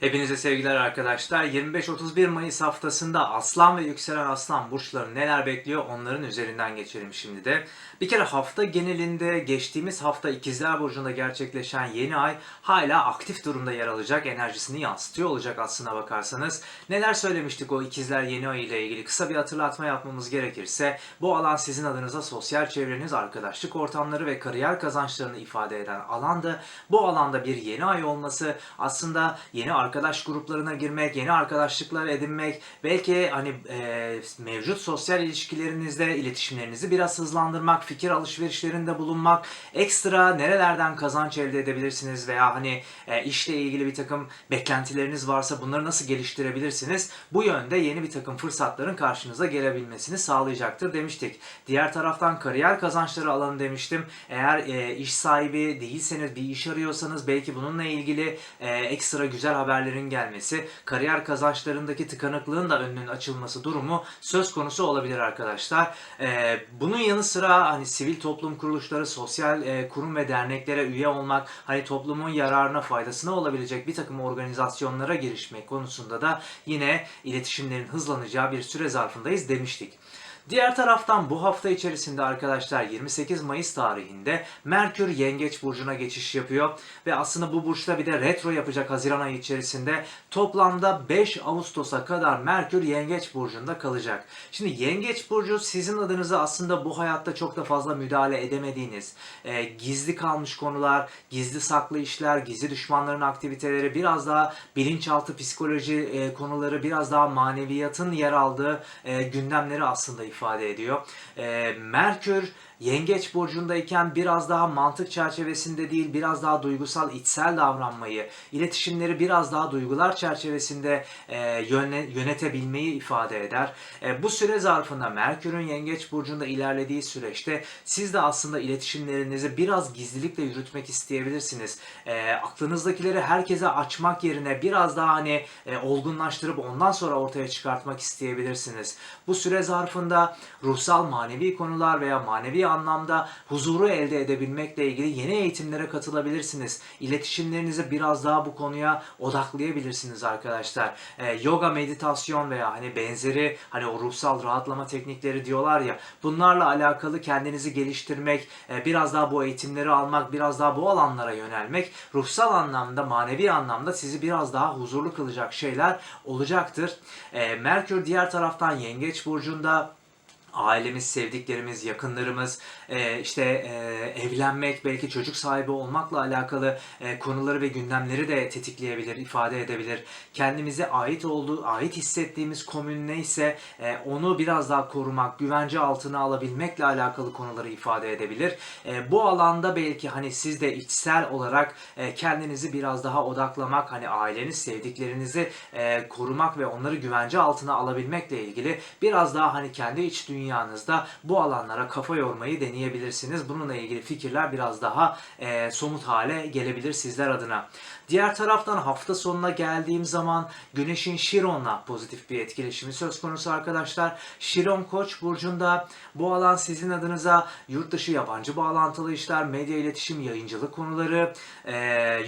Hepinize sevgiler arkadaşlar. 25-31 Mayıs haftasında Aslan ve Yükselen Aslan burçları neler bekliyor onların üzerinden geçelim şimdi de. Bir kere hafta genelinde geçtiğimiz hafta İkizler Burcu'nda gerçekleşen yeni ay hala aktif durumda yer alacak. Enerjisini yansıtıyor olacak aslına bakarsanız. Neler söylemiştik o İkizler yeni ay ile ilgili kısa bir hatırlatma yapmamız gerekirse bu alan sizin adınıza sosyal çevreniz, arkadaşlık ortamları ve kariyer kazançlarını ifade eden alandı. Bu alanda bir yeni ay olması aslında yeni arkadaş gruplarına girmek, yeni arkadaşlıklar edinmek, belki hani e, mevcut sosyal ilişkilerinizde iletişimlerinizi biraz hızlandırmak, fikir alışverişlerinde bulunmak, ekstra nerelerden kazanç elde edebilirsiniz veya hani e, işle ilgili bir takım beklentileriniz varsa bunları nasıl geliştirebilirsiniz? Bu yönde yeni bir takım fırsatların karşınıza gelebilmesini sağlayacaktır demiştik. Diğer taraftan kariyer kazançları alanı demiştim. Eğer e, iş sahibi değilseniz, bir iş arıyorsanız belki bununla ilgili e, ekstra güzel haberlerin gelmesi, kariyer kazançlarındaki tıkanıklığın da önünün açılması durumu söz konusu olabilir arkadaşlar. E, bunun yanı sıra hani sivil toplum kuruluşları, sosyal e, kurum ve derneklere üye olmak, hani toplumun yararına, faydasına olabilecek bir takım organizasyonlara girişmek konusunda da yine iletişimlerin hızlanacağı bir süre zarfındayız demiştik. Diğer taraftan bu hafta içerisinde arkadaşlar 28 Mayıs tarihinde Merkür Yengeç Burcu'na geçiş yapıyor ve aslında bu burçta bir de retro yapacak Haziran ayı içerisinde toplamda 5 Ağustos'a kadar Merkür Yengeç Burcu'nda kalacak. Şimdi Yengeç Burcu sizin adınıza aslında bu hayatta çok da fazla müdahale edemediğiniz, e, gizli kalmış konular, gizli saklı işler, gizli düşmanların aktiviteleri, biraz daha bilinçaltı psikoloji e, konuları, biraz daha maneviyatın yer aldığı e, gündemleri aslında ifade ediyor. E, Merkür Yengeç burcundayken biraz daha mantık çerçevesinde değil, biraz daha duygusal, içsel davranmayı, iletişimleri biraz daha duygular çerçevesinde e, yöne- yönetebilmeyi ifade eder. E, bu süre zarfında Merkür'ün Yengeç burcunda ilerlediği süreçte siz de aslında iletişimlerinizi biraz gizlilikle yürütmek isteyebilirsiniz. E, aklınızdakileri herkese açmak yerine biraz daha hani e, olgunlaştırıp ondan sonra ortaya çıkartmak isteyebilirsiniz. Bu süre zarfında ruhsal manevi konular veya manevi anlamda huzuru elde edebilmekle ilgili yeni eğitimlere katılabilirsiniz. İletişimlerinizi biraz daha bu konuya odaklayabilirsiniz arkadaşlar. Ee, yoga, meditasyon veya hani benzeri hani o ruhsal rahatlama teknikleri diyorlar ya bunlarla alakalı kendinizi geliştirmek, e, biraz daha bu eğitimleri almak, biraz daha bu alanlara yönelmek ruhsal anlamda, manevi anlamda sizi biraz daha huzurlu kılacak şeyler olacaktır. Ee, Merkür diğer taraftan Yengeç burcunda ailemiz, sevdiklerimiz, yakınlarımız, e, işte e, evlenmek, belki çocuk sahibi olmakla alakalı e, konuları ve gündemleri de tetikleyebilir, ifade edebilir. Kendimize ait olduğu, ait hissettiğimiz komün neyse onu biraz daha korumak, güvence altına alabilmekle alakalı konuları ifade edebilir. Bu alanda belki hani siz de içsel olarak kendinizi biraz daha odaklamak, hani aileniz, sevdiklerinizi korumak ve onları güvence altına alabilmekle ilgili biraz daha hani kendi iç dünyanızda bu alanlara kafa yormayı deneyebilirsiniz. Bununla ilgili fikirler biraz daha e, somut hale gelebilir sizler adına. Diğer taraftan hafta sonuna geldiğim zaman Güneş'in Şiron'la pozitif bir etkileşimi söz konusu arkadaşlar. Şiron Koç burcunda bu alan sizin adınıza yurt dışı yabancı bağlantılı işler, medya iletişim, yayıncılık konuları, e,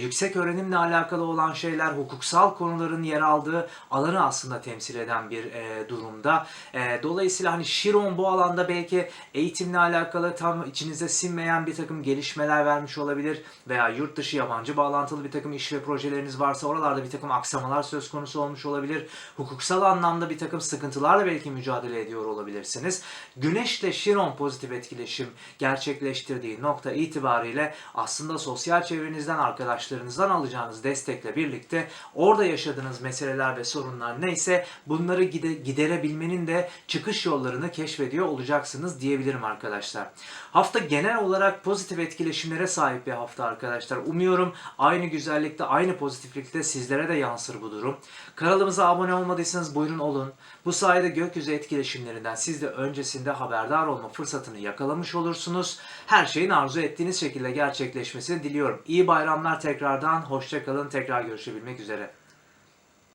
yüksek öğrenimle alakalı olan şeyler, hukuksal konuların yer aldığı alanı aslında temsil eden bir e, durumda. E, dolayısıyla hani Şiron bu alanda belki eğitimle alakalı tam içinize sinmeyen bir takım gelişmeler vermiş olabilir veya yurt dışı yabancı bağlantılı bir takım iş ve projeleriniz varsa oralarda bir takım aksamalar söz konusu olmuş olabilir. Hukuksal anlamda bir takım sıkıntılarla belki mücadele ediyor olabilirsiniz. Güneşle Şiron pozitif etkileşim gerçekleştirdiği nokta itibariyle aslında sosyal çevrenizden, arkadaşlarınızdan alacağınız destekle birlikte orada yaşadığınız meseleler ve sorunlar neyse bunları gide- giderebilmenin de çıkış yollarını keşfediyor olacaksınız diyebilirim arkadaşlar. Hafta genel olarak pozitif etkileşimlere sahip bir hafta arkadaşlar. Umuyorum aynı güzellikte, aynı pozitiflikte sizlere de yansır bu durum. Kanalımıza abone olmadıysanız buyurun olun. Bu sayede gökyüzü etkileşimlerinden siz de öncesinde haberdar olma fırsatını yakalamış olursunuz. Her şeyin arzu ettiğiniz şekilde gerçekleşmesini diliyorum. İyi bayramlar tekrardan. Hoşçakalın. Tekrar görüşebilmek üzere.